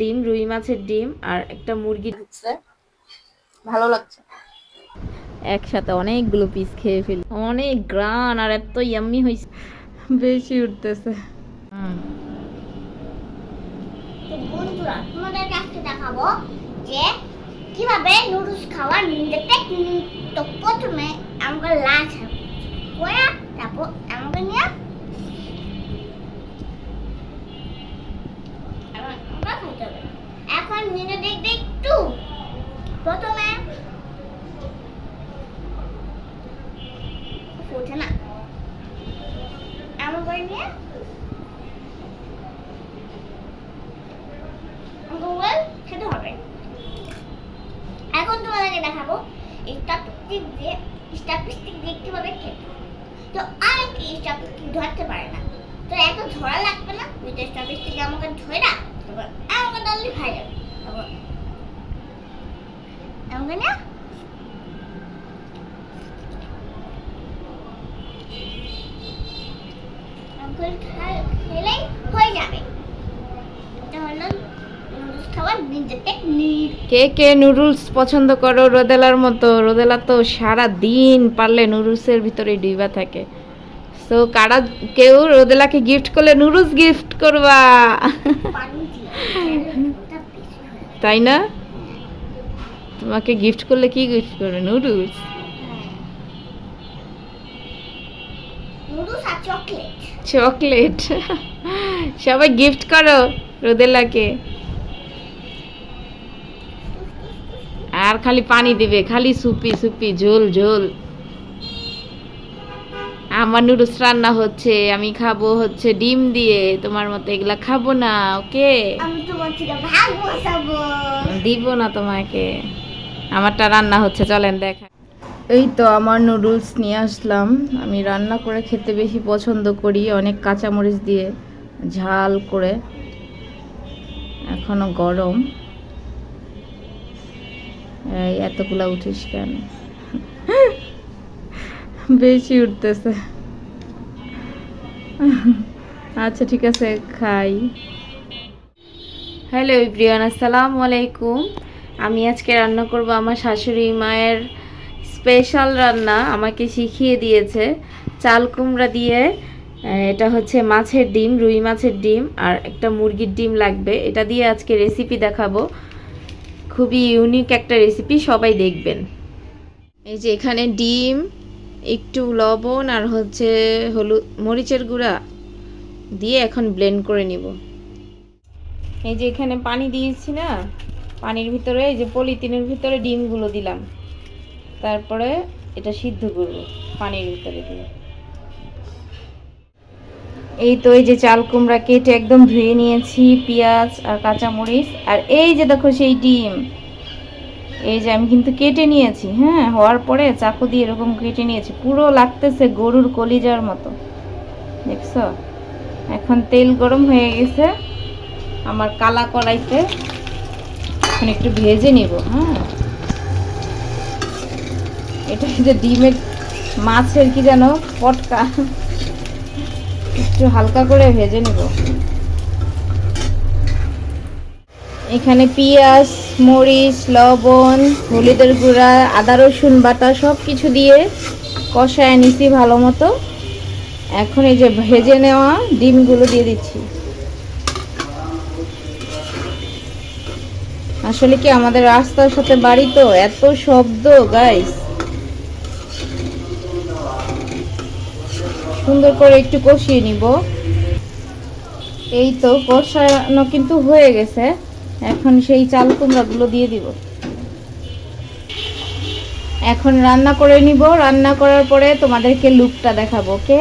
ডিম রুই মাছের ডিম আর একটা মুরগি ঢুকছে ভালো লাগছে। একসাথে অনেকগুলো পিস খেয়ে ফেল। অনেক গ্রান আর এত ইয়াম্মি হয়েছে বেশি উঠতেছে। তো বন্ধুরা তোমাদেরকে আজকে দেখাবো যে কীভাবে নুডলস খাওয়ার নিন্দে টেকনিক তো প্রথমে আমাকে লাচ করে তারপর আমাকে নিয়ে এবার আমাকে খাইতে হবে। এখন নিয়ে দেখবে একটু? প্রথমে ফুটে না। এমন করে নিয়ে দেখাবো দিয়ে খেতে। তো স্টাপিস্টিক ধরতে পারে না। তো এত ধরা লাগবে না দুইটা স্টাপিস্টিক আমাকে ধরে না আমাকে দললি খাই যাবে। টেকনিক কে কে নুডলস পছন্দ করো? রোদেলার মতো। রোদেলা তো সারা দিন পারলে নুডলসের ভিতরে ডিবা থাকে। তো কারা কেউ রোদেলাকে গিফট করলে নুডলস গিফট করবা পানি দিয়ে এটা বেশি হয়। তাই না? তোমাকে গিফট করলে কি গিফট করবে? নুডলস চকলেট সবাই গিফট করো রোদেলাকে। আর খালি পানি দিবে খালি সুপি সুপি ঝোল ঝোল। আমার নুডলস রান্না হচ্ছে আমি খাব হচ্ছে ডিম দিয়ে তোমার মতো এগুলা খাব না ওকে? আমি তোমার থেকে ভাগ বসাবো দিব না তোমাকে। আমারটা রান্না হচ্ছে চলেন দেখা। এই তো আমার নুডলস নিয়ে আসলাম। আমি রান্না করে খেতে বেশি পছন্দ করি অনেক কাঁচামরিচ দিয়ে ঝাল করে। এখনও গরম। এই এতগুলা উঠিস কেন? বেশি উঠতেছে। আচ্ছা ঠিক আছে, খাই। হ্যালো ইব্রিয়ান আসসালামু আলাইকুম। আমি আজকে রান্না করব আমার শাশুড়ি মায়ের স্পেশাল রান্না। আমাকে শিখিয়ে দিয়েছে চাল কুমড়া দিয়ে। এটা হচ্ছে মাছের ডিম, রুই মাছের ডিম আর একটা মুরগির ডিম লাগবে। এটা দিয়ে আজকে রেসিপি দেখাবো। খুবই ইউনিক একটা রেসিপি সবাই দেখবেন। এই যে এখানে ডিম একটু লবণ আর হচ্ছে হলুদ, মরিচের গুঁড়া দিয়ে এখন ব্লেন্ড করে নিব। এই যে এখানে পানি দিয়েছি না, পানির ভিতরে, এই যে পলিথিনের ভিতরে ডিমগুলো দিলাম। তারপরে এটা সিদ্ধ করব পানির ভিতরে দিয়ে। এই তো এই যে চাল কুমড়া কেটে একদম ধুয়ে নিয়েছি, পেঁয়াজ আর কাঁচামরিচ। আর এই যে দেখো সেই ডিম এই যে আমি কিন্তু কেটে নিয়েছি হ্যাঁ হওয়ার পরে চাকু দিয়ে এরকম কেটে নিয়েছি। পুরো লাগতেছে গরুর কলিজার মতো। দেখছ? এখন তেল গরম হয়ে গেছে। আমার কালা কড়াইতে এখন একটু ভেজে নিব হ্যাঁ। এটা যে ডিমের মাছের কি যেন পটকা। একটু হালকা করে ভেজে নিব। এখানে পেঁয়াজ, মরিচ, লবণ, হলুদের গুঁড়া, আদা, রসুন বাটা সব কিছু দিয়ে কষায় নিছি ভালো মতো এখন এই যে ভেজে নেওয়া ডিমগুলো দিয়ে দিচ্ছি। আসলে কি আমাদের রাস্তার সাথে বাড়ি তো? এত শব্দ গাইস সুন্দর করে একটু কষিয়ে নিব। এই তো কষানো কিন্তু হয়ে গেছে। এখন সেই চাল কুমড়াগুলো দিয়ে দিব। এখন রান্না করে নিব। রান্না করার পরে তোমাদেরকে লুকটা দেখাবো ওকে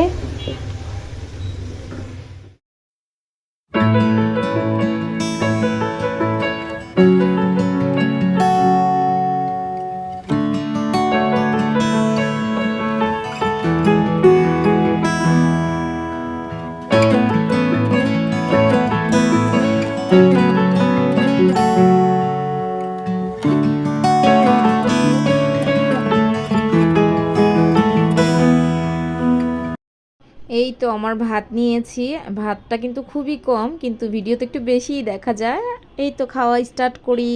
এই তো আমার ভাত নিয়েছি। ভাতটা কিন্তু খুবই কম, কিন্তু ভিডিওতে একটু বেশিই দেখা যায়। এই তো খাওয়া স্টার্ট করি।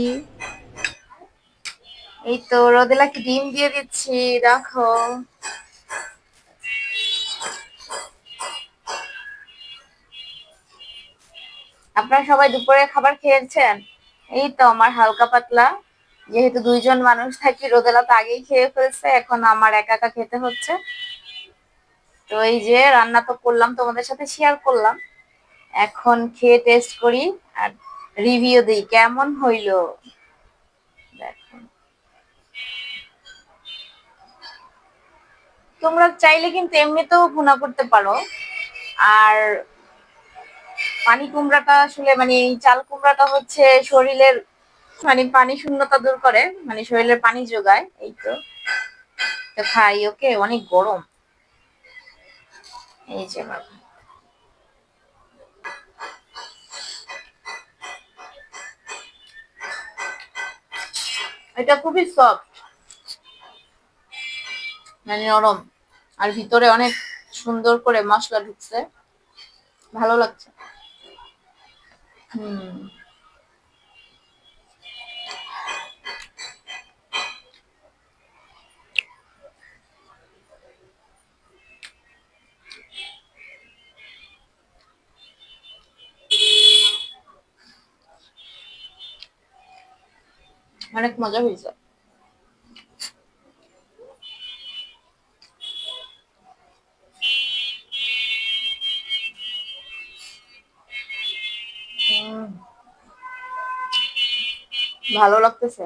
এই তো রোদেলাকে ডিম দিয়ে দিচ্ছি দেখো আপনারা সবাই দুপুরে খাবার খেয়েছেন? এই তো আমার হালকা পাতলা। যেহেতু দুইজন মানুষ থাকি, রোদেলা তো আগেই খেয়ে ফেলছে, এখন আমার একা একা খেতে হচ্ছে। তো এই যে রান্না তো করলাম, তোমাদের সাথে শেয়ার করলাম। এখন খেয়ে টেস্ট করি আর রিভিউ দিই, কেমন হইল? তোমরা চাইলে কিন্তু এমনিতেও ভুনা করতে পারো। আর পানি কুমড়াটা আসলে মানে চাল কুমড়াটা হচ্ছে শরীরের মানে পানি শূন্যতা দূর করে মানে শরীরের পানি যোগায়, এই তো খাই, ওকে? অনেক গরম। এই যে বাবা। এটা খুবই সফট মানে নরম। আর ভিতরে অনেক সুন্দর করে মশলা ঢুকছে। ভালো লাগছে। হুম। অনেক মজা হয়েছে। ভালো লাগতেছে।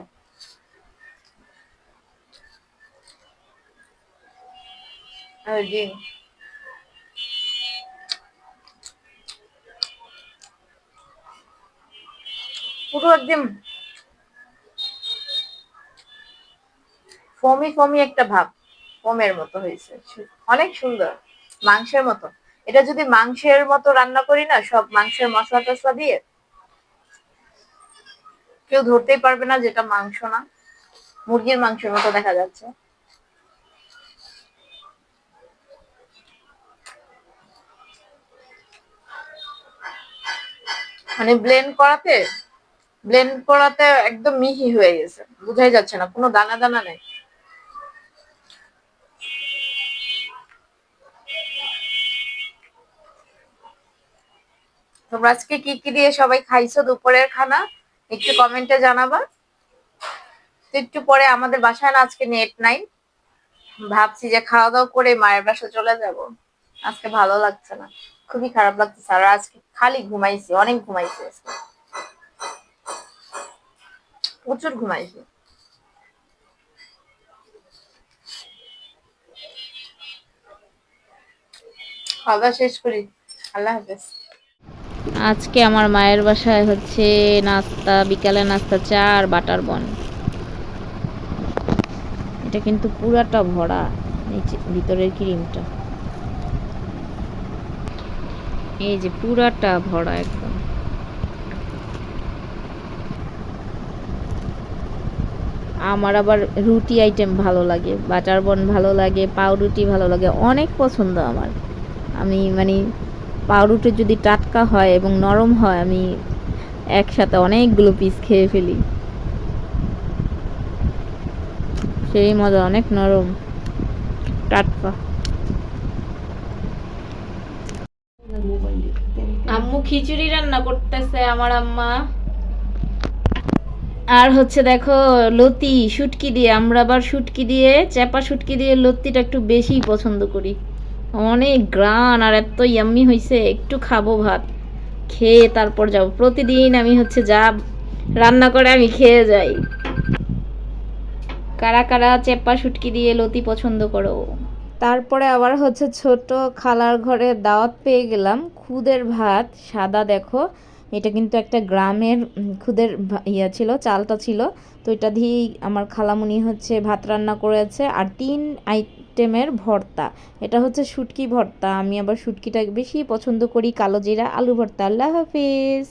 পুরো একদম ফমি ফমি একটা ভাব, ফমের মতো হয়েছে। অনেক সুন্দর, মাংসের মতো। এটা যদি মাংসের মতো রান্না করি না, সব মাংসের মশলা টসলা দিয়ে কেউ ধরতেই পারবে না যেটা মাংস না। মুরগির মাংসের মতো দেখা যাচ্ছে। মানে ব্লেন্ড করাতে ব্লেন্ড করাতে একদম মিহি হয়ে গেছে। বোঝাই যাচ্ছে না, কোনো দানা দানা নেই। তোমরা আজকে কি কি দিয়ে সবাই খাইছো দুপুরের খানা? একটু কমেন্টে জানাবা। একটু পরে আমাদের বাসায় না আজকে নেট নাই। ভাবছি যে খাওয়া দাওয়া করে মায়ের বাসা চলে যাব। আজকে ভালো লাগছে না। খুবই খারাপ লাগছে আর আজকে খালি ঘুমাইছি, অনেক ঘুমাইছি আজকে। প্রচুর ঘুমাইছি। খাওয়া শেষ করি। আল্লাহ হাফেজ। আজকে আমার মায়ের বাসায় হচ্ছে নাস্তা, বিকালে নাস্তা, চা আর বাটার বন। এটা কিন্তু পুরাটা ভরা নিচে ভিতরের ক্রিমটা। এই যে পুরাটা ভরা একদম। আমার আবার রুটি আইটেম ভালো লাগে, বাটার বন ভালো লাগে, পাউরুটি ভালো লাগে, অনেক পছন্দ আমার। আমি মানে পাউরুটি যদি টাটকা হয় এবং নরম হয়, আমি একসাথে অনেকগুলো পিস খেয়ে ফেলি। সেই মজা, অনেক নরম, টাটকা। আম্মু খিচুড়ি রান্না করতেছে আমার আম্মা। আর হচ্ছে দেখো, লতি, শুটকি দিয়ে আমরা আবার শুটকি দিয়ে চেপা শুটকি দিয়ে লতিটা একটু বেশি পছন্দ করি। অনেক গ্রান আর এত ইয়াম্মি হয়েছে একটু খাব ভাত। খেয়ে তারপর যাব। প্রতিদিন আমি হচ্ছে যা রান্না করে আমি খেয়ে যাই। কারা কারা চেপা শুটকি দিয়ে লতি পছন্দ করো? তারপরে আবার হচ্ছে ছোট খালার ঘরে দাওয়াত পেয়ে গেলাম। খুদের ভাত, সাদা দেখো। এটা কিন্তু একটা গ্রামের খুদের ইয়া ছিল, চালটা ছিল। তো এটা দিয়েই আমার খালামুনি হচ্ছে ভাত রান্না করেছে। আর তিন আইটেমের ভর্তা। এটা হচ্ছে শুটকি ভর্তা। আমি আবার শুটকিটা বেশি পছন্দ করি কালো জিরা, আলু ভর্তা। আল্লাহ হাফিজ।